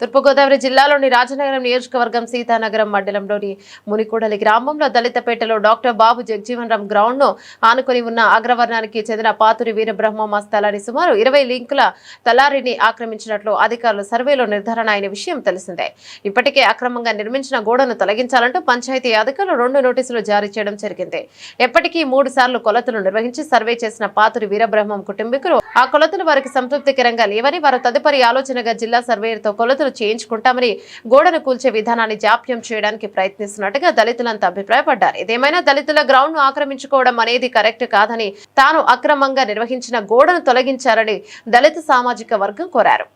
తూర్పుగోదావరి జిల్లాలోని రాజనగరం నియోజకవర్గం సీతానగరం మండలంలోని మునికూడలి గ్రామంలో దళితపేటలో డాక్టర్ బాబు జగజీవన్ రామ్ గ్రౌండ్ను ఆనుకొని ఉన్న అగ్రవర్ణానికి చెందిన పాతురి వీరబ్రహ్మ స్థలాన్ని సుమారు ఇరవై లింకుల తలారిని ఆక్రమించినట్లు అధికారులు సర్వేలో నిర్ధారణ అయిన విషయం తెలిసిందే. ఇప్పటికే అక్రమంగా నిర్మించిన గోడను తొలగించాలంటూ పంచాయతీ అధికారులు రెండు నోటీసులు జారీ చేయడం జరిగింది. ఎప్పటికీ మూడు సార్లు కొలతలు నిర్వహించి సర్వే చేసిన పాతురి వీరబ్రహ్మం కుటుంబీకులు ఆ కొలతలు వారికి సంతృప్తికరంగా లేవని వారు తదుపరి ఆలోచనగా జిల్లా సర్వేయర్తో కొలతలు చేయించుకుంటామని గోడను కూల్చే విధానాన్ని జాప్యం చేయడానికి ప్రయత్నిస్తున్నట్టుగా దళితులంతా అభిప్రాయపడ్డారు. ఇదేమైనా దళితుల గ్రౌండ్ను ఆక్రమించుకోవడం అనేది కరెక్ట్ కాదని తాను అక్రమంగా నిర్వహించిన గోడను తొలగించాలని దళిత సామాజిక వర్గం కోరారు.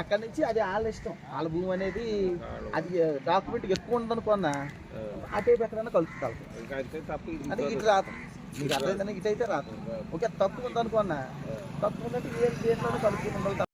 అక్కడ నుంచి అది వాళ్ళ ఇష్టం. వాళ్ళ భూమి అనేది అది డాక్యుమెంట్ ఎక్కువ ఉందనుకున్నా అటే ఎక్కడైనా కలుపుతారు అది ఇటు రాదు. మీకు అర్థమైందని ఇటు అయితే రాదు. ఓకే తక్కువ ఉందనుకున్నా తక్కువ ఉందంటే ఏ దేంట్లోనే కలుపుకుని